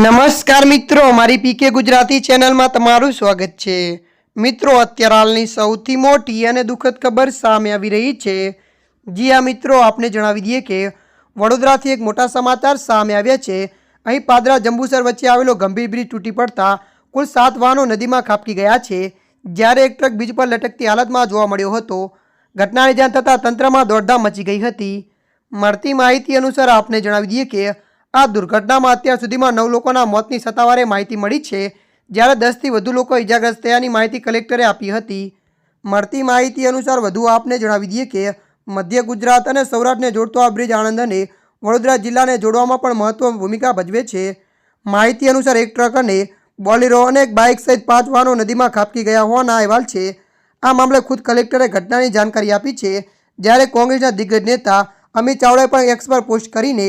નમસ્કાર મિત્રો, મારી પીકે ગુજરાતી ચેનલમાં તમારું સ્વાગત છે. મિત્રો, અત્યારે હાલની સૌથી મોટી અને દુઃખદ ખબર સામે આવી રહી છે. જી આ મિત્રો, આપને જણાવી દઈએ કે વડોદરાથી એક મોટા સમાચાર સામે આવ્યા છે. અહીં પાદરા જંબુસર વચ્ચે આવેલો ગંભીર બ્રિજ તૂટી પડતા કુલ સાત વાહનો નદીમાં ખાબકી ગયા છે. જ્યારે એક ટ્રક બીજ પર લટકતી હાલતમાં જોવા મળ્યો હતો. ઘટનાની જાણ થતાં તંત્રમાં દોડધામ મચી ગઈ હતી. મળતી માહિતી અનુસાર આપને જણાવી દઈએ કે આ દુર્ઘટનામાં અત્યાર સુધીમાં નવ લોકોના મોતની સત્તાવારે માહિતી મળી છે, જ્યારે દસથી વધુ લોકો ઇજાગ્રસ્ત થયાની માહિતી કલેક્ટરે આપી હતી. મળતી માહિતી અનુસાર વધુ આપને જણાવી દઈએ કે, મધ્ય ગુજરાત અને સૌરાષ્ટ્રને જોડતો આ બ્રિજ આણંદ અને વડોદરા જિલ્લાને જોડવામાં પણ મહત્વની ભૂમિકા ભજવે છે. માહિતી અનુસાર એક ટ્રક અને બોલેરો અને એક બાઇક સહિત પાંચ વાહનો નદીમાં ખાબકી ગયા હોવાના અહેવાલ છે. આ મામલે ખુદ કલેક્ટરે ઘટનાની જાણકારી આપી છે, જ્યારે કોંગ્રેસના દિગ્ગજ નેતા અમિત ચાવડાએ પણ એક્સ પર પોસ્ટ કરીને